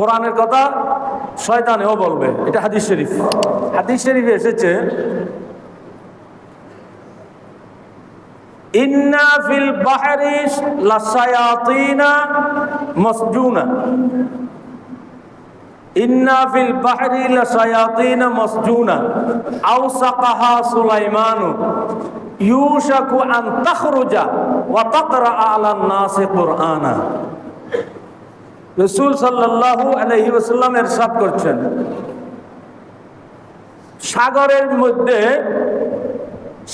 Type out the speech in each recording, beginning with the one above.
কোরআনের কথা শয়তানেও বলবে। এটা হাদিস শরীফ। হাদিস শরীফে এসেছে, ইন্না ফিল বাহরি লাসায়াতিনা মসজুনা। ইন্না ফিল বাহরি লাসায়াতিনা মসজুনা। আওসাকাহা সুলাইমানু ইউশাকু আন তাখরুজা ওয়া তাকরা আলান নাসি কুরআনা। রসুল সাল্লাল্লাহু আলাইহি ওয়াসাল্লাম এরশাদ করছেন। সাগরের মধ্যে,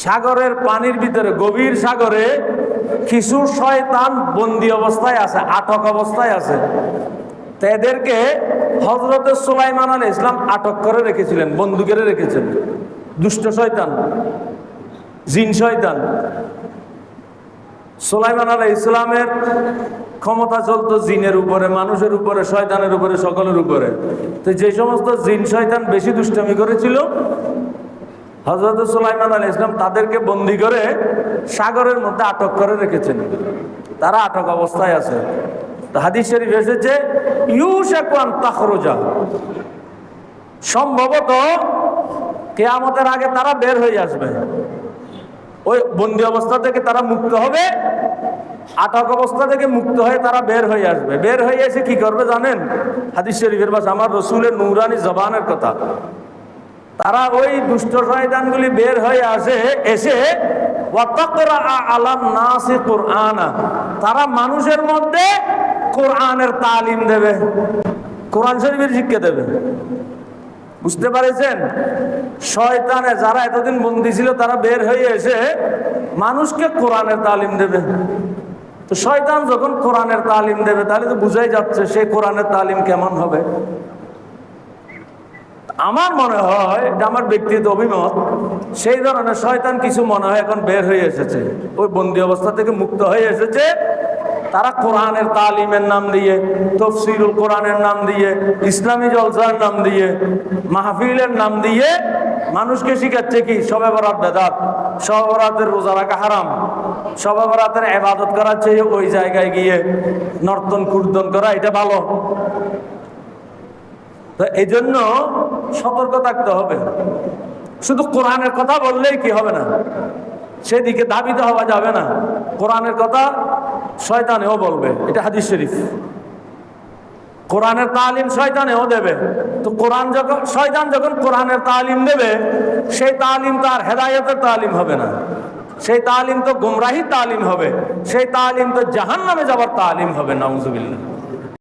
সাগরের পানির ভিতরে, গভীর সাগরে কিছু শয়তান বন্দি অবস্থায় আছে, আটক অবস্থায় আছে। তো এদেরকে হজরত সুলাইমান আল ইসলাম আটক করে রেখেছিলেন বন্দুকেরে রেখেছেন। দুষ্ট শয়তান, জিন শয়তান। সুলাইমান আলী ইসলামের ক্ষমতা চলতো জিনের উপরে, মানুষের উপরে, শয়তানের উপরে, সকলের উপরে। তো যে সমস্ত জিন শয়তান বেশি দুষ্টামি করেছিল হজরত সুলাইমান আলী ইসলাম তাদেরকে বন্দি করে সাগরের মধ্যে আটক করে রেখেছেন। তারা আটক অবস্থায় আছে। হাদিস শরীফ এসেছে ইউশাকুয়ান তাখরুজা। সম্ভবত কেয়ামতের আগে তারা বের হয়ে আসবে। ওই বন্দি অবস্থা থেকে তারা মুক্ত হবে। আটক অবস্থা থেকে মুক্ত হয়ে তারা বের হয়ে আসবে। বের হয়ে এসে কি করবে জানেন? হাদিস শরীফের বাস, আমার রসুলের নুরানি জবানের কথা। তারা ওই দুষ্ট শয়তানগুলি বের হয়ে আসে, এসে আলাম নাসি কুরআনা। তারা মানুষের মধ্যে কোরআনের তালিম দেবে, কোরআন শরীফের শিক্ষা দেবে। বুঝতে পারেছেন? শয়তানে যারা এতদিন বন্দী ছিল, তারা বের হয়ে এসে মানুষকে কোরআনের তালিম দেবে। তো শয়তান যখন কোরআনের তালিম দেবে, তাহলে তো বুঝাই যাচ্ছে সে কোরআনের তালিম কেমন হবে। আমার মনে হয় আমার ব্যক্তিগত অভিমত, সেই ধরনের শয়তান কিছু মনে হয় এখন বের হয়ে এসেছে। ওই বন্দি অবস্থা থেকে মুক্ত হয়ে এসেছে। তারা কোরআনের তালিমের নাম দিয়ে, তফসিরুল কোরআনের নাম দিয়ে, ইসলামী জলসার নাম দিয়ে, মাহফিলের নাম দিয়ে মানুষকে শিখাচ্ছে কি সবে বেদাত রোজা রাখা হারাম এবাদত করার চেয়ে ওই জায়গায় গিয়ে নর্তন কুর্দন করা এটা ভালো। তো এই জন্য সতর্ক থাকতে হবে। শুধু কোরআনের কথা বললেই কি হবে না? সেদিকে ধাবিত হওয়া যাবে না। কোরআনের কথা শয়তানেও বলবে। এটা হাদিস শরীফ। কোরআনের তালিম শয়তানেও দেবে। তো কোরআন যখন, শয়তান যখন কোরআনের তালিম দেবে, সেই তালিম তো আর হেদায়তের তালিম হবে না। সেই তালিম তো গুমরাহি তালিম হবে। সেই তালিম তো জাহান নামে যাবার তালিম হবে, নাউজুবিল্লাহ।